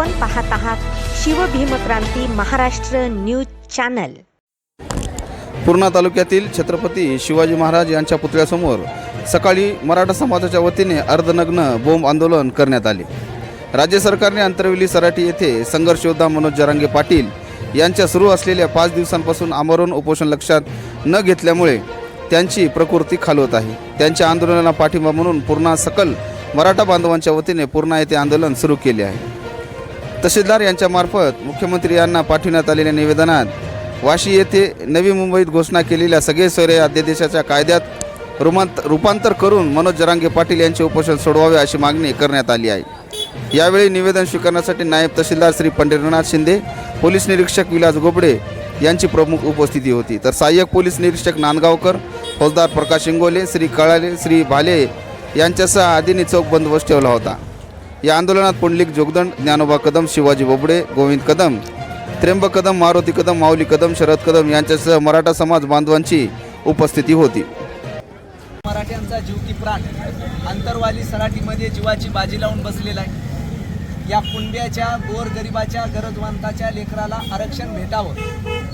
आपण पाहत आहात शिवभीमक्रांती महाराष्ट्र न्यूज चॅनल. पूर्णा तालुक्यातील छत्रपती शिवाजी महाराज यांच्या पुतळ्यासमोर सकाळी मराठा समाजाच्या वतीने अर्धनग्न बोंब आंदोलन करण्यात आले. राज्य सरकारने अंतरवेली सराटी येथे संघर्ष योद्धा मनोज जरांगे पाटील यांच्या सुरू असलेल्या पाच दिवसांपासून आमरण उपोषण लक्षात न घेतल्यामुळे त्यांची प्रकृती खालवत आहे. त्यांच्या आंदोलनाला पाठिंबा म्हणून पूर्णा सकल मराठा बांधवांच्या वतीने पूर्णा येथे आंदोलन सुरू केले आहे. तहसीलदार यांच्यामार्फत मुख्यमंत्री यांना पाठविण्यात आलेल्या निवेदनात वाशी येथे नवी मुंबईत घोषणा केलेल्या सगळे सोयरे अध्यादेशाच्या कायद्यात रुमांत रूपांतर करून मनोज जरांगे पाटील यांचे उपोषण सोडवावे अशी मागणी करण्यात आली आहे. यावेळी निवेदन स्वीकारण्यासाठी नायब तहसीलदार श्री पंढरीनाथ शिंदे पोलीस निरीक्षक विलास गोबडे यांची प्रमुख उपस्थिती होती. तर सहाय्यक पोलीस निरीक्षक नांदगावकर फौजदार प्रकाश इंगोले श्री कळाले श्री भाले यांच्यासह आदींनी चौक बंदोबस्त ठेवला होता. या आंदोलनात पुंडलिक जोगदंड ज्ञानोबा कदम शिवाजी बोबडे गोविंद कदम त्र्यंब कदम मारुती कदम माऊली कदम शरद कदम यांच्यासह मराठा समाज बांधवांची उपस्थिती होती. मराठ्यांचा जीव की प्राण अंतरवाली सराटीमध्ये जीवाची बाजी लावून बसलेला आहे. या कुंड्याच्या गोरगरिबाच्या गरजवंताच्या लेकराला आरक्षण भेटावं.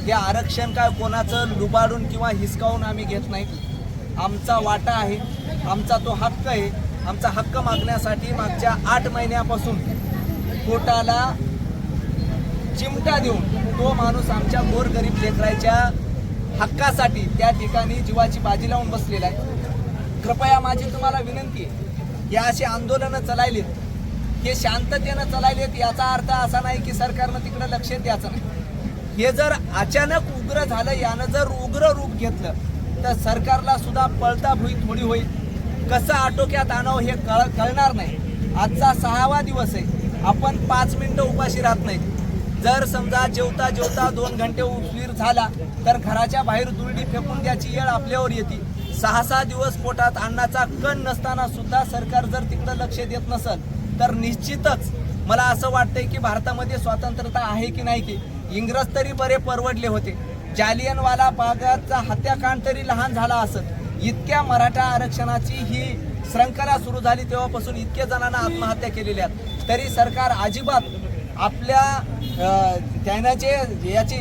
हे आरक्षण काय कोणाचं लुबाडून किंवा हिसकावून आम्ही घेत नाही. आमचा वाटा आहे आमचा तो हक्क आहे. आमचा हक्क मागण्यासाठी मागच्या आठ महिन्यापासून कोर्टाला चिमटा देऊन तो माणूस आमच्या गोरगरीब लेकराच्या हक्कासाठी त्या ठिकाणी जीवाची बाजी लावून बसलेला आहे. कृपया माझी तुम्हाला विनंती आहे. या अशी आंदोलनं चलायलेत. हे शांततेनं चलायलेत याचा अर्थ असा नाही की सरकारनं तिकडे लक्ष द्यायचं नाही. हे जर अचानक उग्र झालं यानं जर उग्र रूप घेतलं तर सरकारला सुद्धा पळता भुई थोडी होईल. कसं आटोक्यात आणावं हे कळ कळणार नाही. आजचा सहावा दिवस आहे. आपण पाच मिनटं उपाशी राहत नाही जर समजा जेवता जेवता दोन घंटे उशीर झाला तर घराच्या बाहेर दुर्डी फेकून द्याची येळ आपल्यावर येते. सहा सहा दिवस पोटात अन्नाचा कण नसताना सुद्धा सरकार जर तिकडं लक्ष देत नसेल तर निश्चितच मला असं वाटतंय की भारतामध्ये स्वातंत्र्यता आहे की नाही की इंग्रज तरी बरे परवडले होते. जालियनवाला बागाचा हत्याकांड तरी लहान झाला असत. इतक्या मराठा आरक्षणाची ही श्रंखला सुरू झाली तेव्हापासून इतक्या जणांना आत्महत्या केलेल्या आहेत. तरी सरकार अजिबात आपल्या अ, जे याची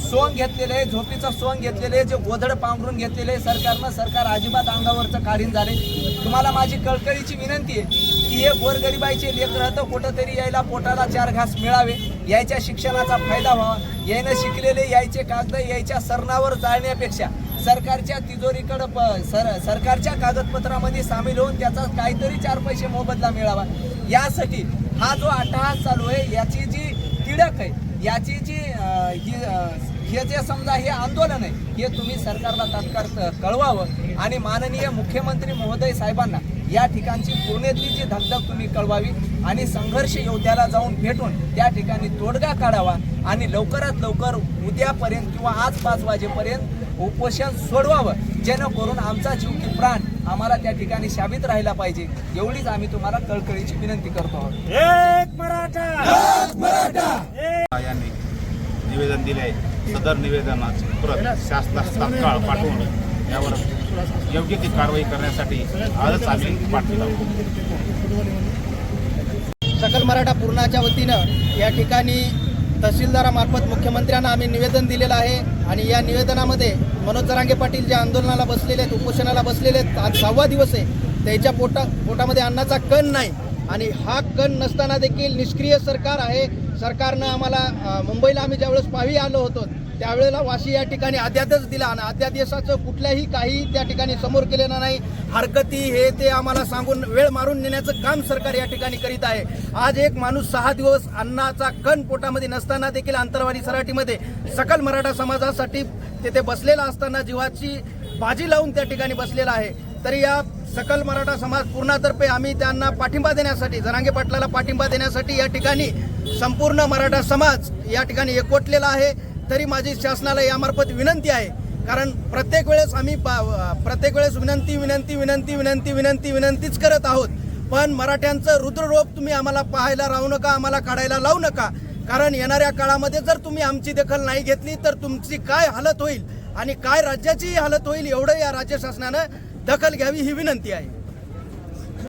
सोंग घेतलेले आहे झोपीचं सोंग घेतलेले आहे, जे गोधड पांघरून घेतलेले आहे सरकारनं सरकार अजिबात अंगावरचं काढीन झाले. तुम्हाला माझी कळकळीची विनंती आहे की हे गोरगरिबाईचे लेकर तर कुठंतरी यायला पोटाला चार घास मिळावे. यायच्या शिक्षणाचा फायदा व्हावा. यायनं शिकलेले यायचे कागद यायच्या सरणावर जाळण्यापेक्षा सरकारच्या तिजोरीकडं प सर सरकारच्या कागदपत्रामध्ये सामील होऊन त्याचा काहीतरी चार पैसे मोबदला मिळावा. यासाठी हा जो अट्टहास चालू आहे याची जी तिडक आहे याची जी ही हे जे समजा हे आंदोलन आहे हे तुम्ही सरकारला तात्काळ कळवावं. आणि माननीय मुख्यमंत्री महोदय साहेबांना या ठिकाणची पुण्यातली जी धगधग तुम्ही कळवावी आणि संघर्ष योद्ध्याला जाऊन भेटून त्या ठिकाणी तोडगा काढावा आणि लवकरात लवकर उद्यापर्यंत किंवा आज पाच वाजेपर्यंत उपोषण सोडवावं जेणेकरून आमचा जीव की प्राण आम्हाला त्या ठिकाणी शाबित राहिला पाहिजे एवढीच आम्ही तुम्हाला कळकळीची विनंती करतो आहोत. एक मराठा! यांनी निवेदन दिले आहे. सदर निवेदनाची प्रत शासनास तात्काळ पाठवून यावर योग्य ती कारवाई करण्यासाठी आजच आम्ही पाठविला सकल मराठा पूर्णाच्या वतीनं या ठिकाणी तहसीलदारामार्फत मुख्यमंत्र्यांना आम्ही निवेदन दिलेलं आहे. आणि या निवेदनामध्ये मनोज जरांगे पाटील जे आंदोलनाला बसलेले आहेत उपोषणाला बसलेले आहेत आज सहावा दिवस आहे. त्याच्या पोटा पोटामध्ये अन्नाचा कण नाही. आणि हा कण नसताना देखील निष्क्रिय सरकार आहे. सरकारनं आम्हाला मुंबईला आम्ही ज्यावेळेस पावी आलो होतो त्यावेळेला वाशी या ठिकाणी अध्यादेश दिला आणि अध्यादेशाचं कुठल्याही काही त्या ठिकाणी समोर केलेलं नाही. हरकती हे ते आम्हाला सांगून वेळ मारून नेण्याचं काम सरकार या ठिकाणी करीत आहे. आज एक माणूस सहा दिवस अन्नाचा कण पोटामध्ये नसताना देखील आंतरवाडी सराटीमध्ये सकल मराठा समाजासाठी तेथे बसलेला असताना जीवाची बाजी लावून त्या ठिकाणी बसलेला आहे. तरी या सकल मराठा समाज पूर्णातर्फे आम्ही त्यांना पाठिंबा देण्यासाठी जरांगे पाटलाला पाठिंबा देण्यासाठी या ठिकाणी संपूर्ण मराठा समाज या ठिकाणी एकवटलेला आहे. तरी माझी शासनाला यामार्फत विनंती आहे. कारण प्रत्येक वेळेस आम्ही पा- प्रत्येक वेळेस विनंती विनंती विनंती विनंती विनंती विनंतीच करत आहोत. पण मराठ्यांचं रुद्ररोप तुम्ही आम्हाला पाहायला राहू नका आम्हाला काढायला लावू नका. कारण येणाऱ्या काळामध्ये जर तुम्ही आमची दखल नाही घेतली तर तुमची काय हालत होईल आणि काय राज्याचीही हालत होईल एवढं या राज्य शासनानं दखल घ्यावी ही विनंती आहे.